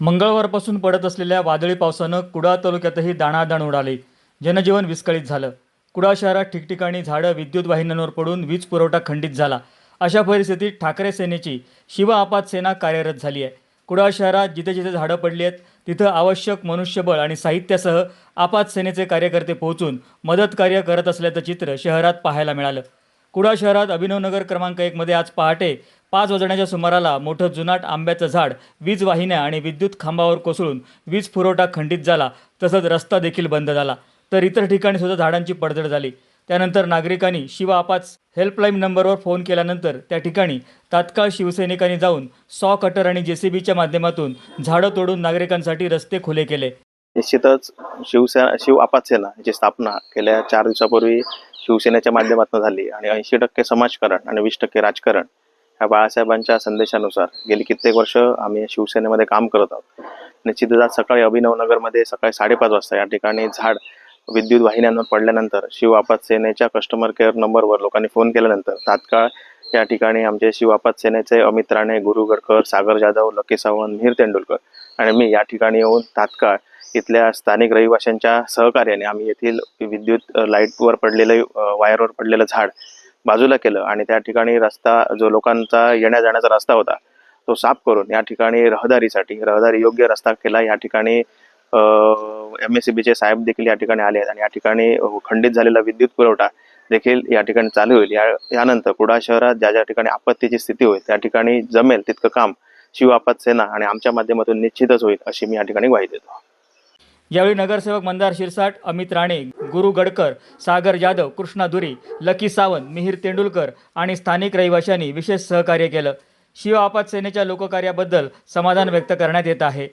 मंगळवारपासून पडत असलेल्या वादळी पावसानं कुडाळ तालुक्यातही दाणादाण उडाली. जनजीवन विस्कळीत झालं. कुडाळ शहरात ठिकठिकाणी झाडं विद्युत वाहिन्यांवर पडून वीज पुरवठा खंडित झाला. अशा परिस्थितीत ठाकरे सेनेची शिव आपात सेना कार्यरत झाली आहे. कुडाळ शहरात जिथे जिथे झाडं पडली आहेत तिथं आवश्यक मनुष्यबळ आणि साहित्यासह आपात सेनेचे कार्यकर्ते पोहोचून मदत कार्य करत असल्याचं चित्र शहरात पाहायला मिळालं. कुडाळ शहरात अभिनवनगर क्रमांक एकमध्ये आज पहाटे पाच वाजण्याच्या सुमाराला मोठं जुनाट आंब्याचं झाड वीज वाहिन्या आणि विद्युत खांबावर कोसळून वीज पुरवठा खंडित झाला तसंच रस्ता देखील बंद झाला. तर इतर ठिकाणी सुद्धा झाडांची पडझड झाली. त्यानंतर नागरिकांनी शिव आपाच हेल्पलाईन नंबरवर फोन केल्यानंतर त्या ठिकाणी तात्काळ शिवसैनिकांनी जाऊन सॉ कटर आणि जेसीबीच्या माध्यमातून झाडं तोडून नागरिकांसाठी रस्ते खुले केले. निश्चितच शिवसेना शिव आपात जी स्थापना गेल्या चार दिवसापूर्वी शिवसेनेच्या माध्यमातून झाली आणि ऐंशी टक्के समाजकारण आणि वीस टक्के राजकारण ह्या बाळासाहेबांच्या संदेशानुसार गेली कित्येक वर्ष आम्ही शिवसेनेमध्ये काम करत आहोत. निश्चितच आज सकाळी अभिनवनगरमध्ये सकाळी साडेपाच वाजता या ठिकाणी झाड विद्युत वाहिन्यांवर पडल्यानंतर शिव आपात सेनेच्या कस्टमर केअर नंबरवर लोकांनी फोन केल्यानंतर तात्काळ या ठिकाणी आमचे शिव आपात सेनेचे अमित राणे गुरु गडकर सागर जाधव लकी सावंत मिहीर तेंडुलकर आणि मी या ठिकाणी येऊन तात्काळ इथल्या स्थानिक रहिवाशांच्या सहकार्याने आम्ही येथील विद्युत लाईटवर पडलेलं वायरवर पडलेलं झाड बाजूला केलं आणि त्या ठिकाणी रस्ता जो लोकांचा येण्या जाण्याचा रस्ता होता तो साफ करून या ठिकाणी रहदारीसाठी रहदारी योग्य रस्ता केला. या ठिकाणी एम एस सी बीचे साहेब देखील या ठिकाणी आले आहेत आणि या ठिकाणी खंडित झालेला विद्युत पुरवठा देखील या ठिकाणी चालू होईल. या यानंतर कुडाळ शहरात ज्या ज्या ठिकाणी आपत्तीची स्थिती होईल त्या ठिकाणी जमेल तितकं काम शिव आपत सेना आणि आमच्या माध्यमातून निश्चितच होईल अशी मी या ठिकाणी ग्वाही देतो. यावेळी नगरसेवक मंदार शिरसाट अमित राणे गुरु गडकर सागर जाधव कृष्णा दुरी लकी सावंत मिहीर तेंडुलकर आणि स्थानिक रहिवाशांनी विशेष सहकार्य केलं. शिव आपात सेनेच्या लोककार्याबद्दल समाधान व्यक्त करण्यात येत आहे.